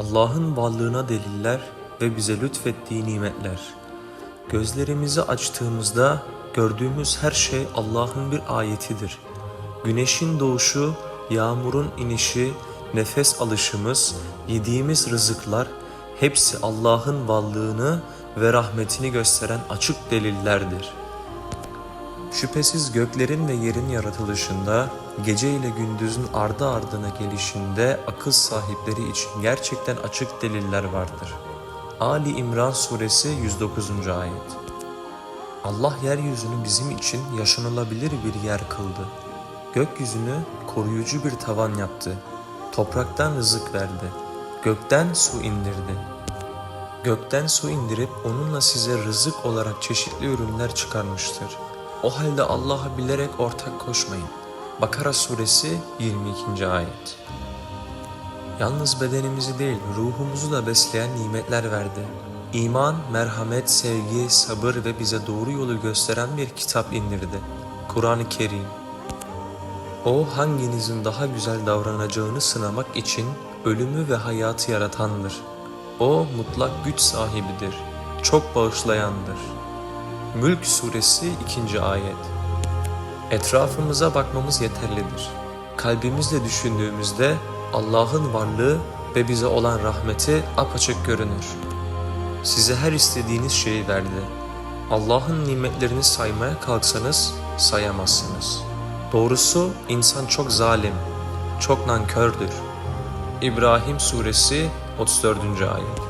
Allah'ın varlığına deliller ve bize lütfettiği nimetler. Gözlerimizi açtığımızda gördüğümüz her şey Allah'ın bir ayetidir. Güneşin doğuşu, yağmurun inişi, nefes alışımız, yediğimiz rızıklar hepsi Allah'ın varlığını ve rahmetini gösteren açık delillerdir. Şüphesiz göklerin ve yerin yaratılışında, gece ile gündüzün ardı ardına gelişinde akıl sahipleri için gerçekten açık deliller vardır. Ali İmran Suresi 109. Ayet Allah yeryüzünü bizim için yaşanılabilir bir yer kıldı. Gökyüzünü koruyucu bir tavan yaptı. Topraktan rızık verdi. Gökten su indirdi. Gökten su indirip onunla size rızık olarak çeşitli ürünler çıkarmıştır. O halde Allah'a bilerek ortak koşmayın. Bakara suresi 22. ayet. Yalnız bedenimizi değil ruhumuzu da besleyen nimetler verdi. İman, merhamet, sevgi, sabır ve bize doğru yolu gösteren bir kitap indirdi. Kur'an-ı Kerim. O hanginizin daha güzel davranacağını sınamak için ölümü ve hayatı yaratandır. O mutlak güç sahibidir. Çok bağışlayandır. Mülk suresi 2. ayet. Etrafımıza bakmamız yeterlidir. Kalbimizle düşündüğümüzde Allah'ın varlığı ve bize olan rahmeti apaçık görünür. Size her istediğiniz şeyi verdi. Allah'ın nimetlerini saymaya kalksanız sayamazsınız. Doğrusu insan çok zalim, çok nankördür. İbrahim suresi 34. ayet.